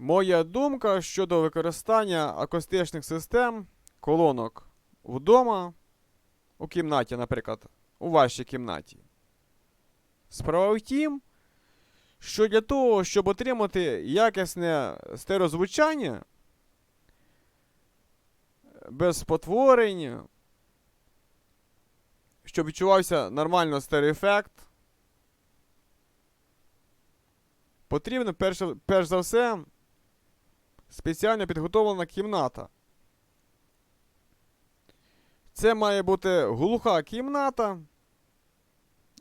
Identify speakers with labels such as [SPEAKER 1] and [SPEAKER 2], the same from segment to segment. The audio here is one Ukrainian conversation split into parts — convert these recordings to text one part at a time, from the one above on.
[SPEAKER 1] Моя думка щодо використання акустичних систем колонок вдома, у кімнаті, наприклад, у вашій кімнаті. Справа в тім, що для того, щоб отримати якісне стереозвучання, без спотворень, щоб відчувався нормально стереоефект, потрібно перш, перш за все спеціально підготовлена кімната. Це має бути глуха кімната,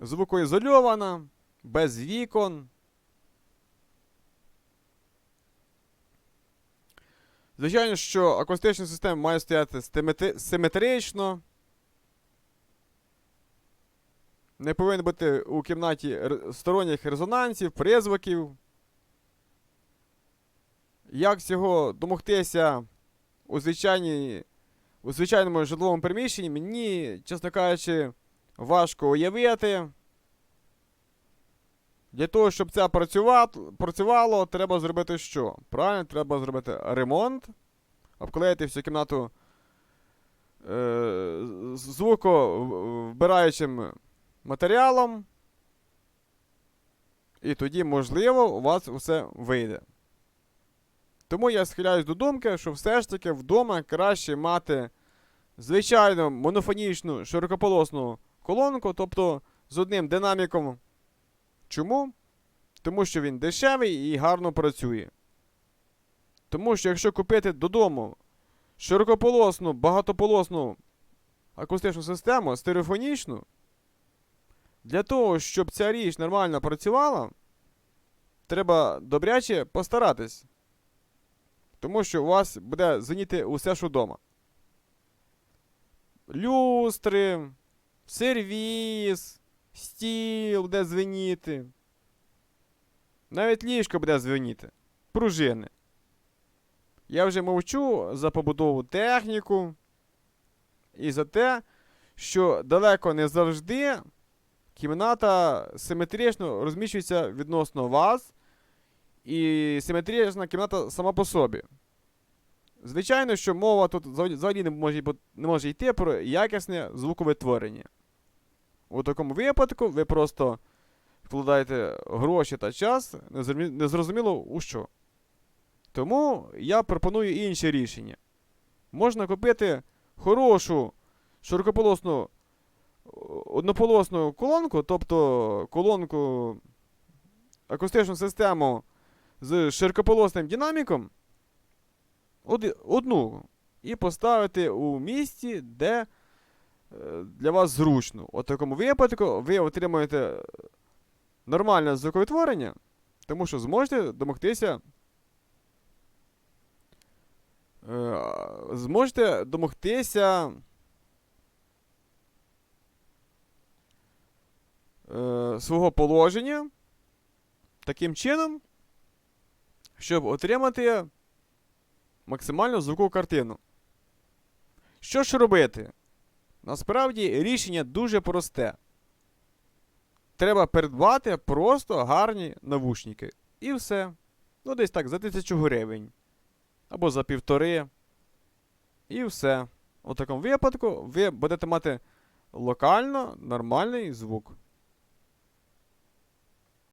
[SPEAKER 1] звукоізольована, без вікон. Звичайно, що акустична система має стояти симетрично. Не повинно бути у кімнаті сторонніх резонансів, призвуків. Як цього домогтися у, у звичайному житловому приміщенні, мені, чесно кажучи, важко уявити. Для того, щоб це працювало, треба зробити що? Правильно, треба зробити ремонт, обклеїти всю кімнату е, звуковбираючим матеріалом. І тоді, можливо, у вас все вийде. Тому я схиляюсь до думки, що все ж таки вдома краще мати звичайну монофонічну широкополосну колонку, тобто з одним динаміком. Чому? Тому що він дешевий і гарно працює. Тому що якщо купити додому широкополосну, багатополосну акустичну систему, стереофонічну, для того, щоб ця річ нормально працювала, треба добряче постаратись. Тому що у вас буде звеніти усе, що вдома. Люстри, сервіс, стіл буде звеніти. Навіть ліжко буде звеніти. Пружини. Я вже мовчу за побудову техніку і за те, що далеко не завжди кімната симетрично розміщується відносно вас, і симетрична кімната сама по собі. Звичайно, що мова тут взагалі- не може, не може йти про якісне звуковитворення. У такому випадку ви просто вкладаєте гроші та час, незрозуміло у що. Тому я пропоную інше рішення. Можна купити хорошу широкополосну однополосну колонку, тобто колонку акустичну систему з широкополосним динаміком, одну, і поставити у місці, де е, для вас зручно. У такому випадку ви отримаєте нормальне звуковитворення, тому що зможете домогтися. е, Зможете домогтися е, свого положення таким чином, щоб отримати максимально звукову картину. Що ж робити? Насправді рішення дуже просте. Треба придбати просто гарні навушники. І все. Ну, десь так, за тисячу гривень. Або за півтори. І все. У такому випадку ви будете мати локально нормальний звук.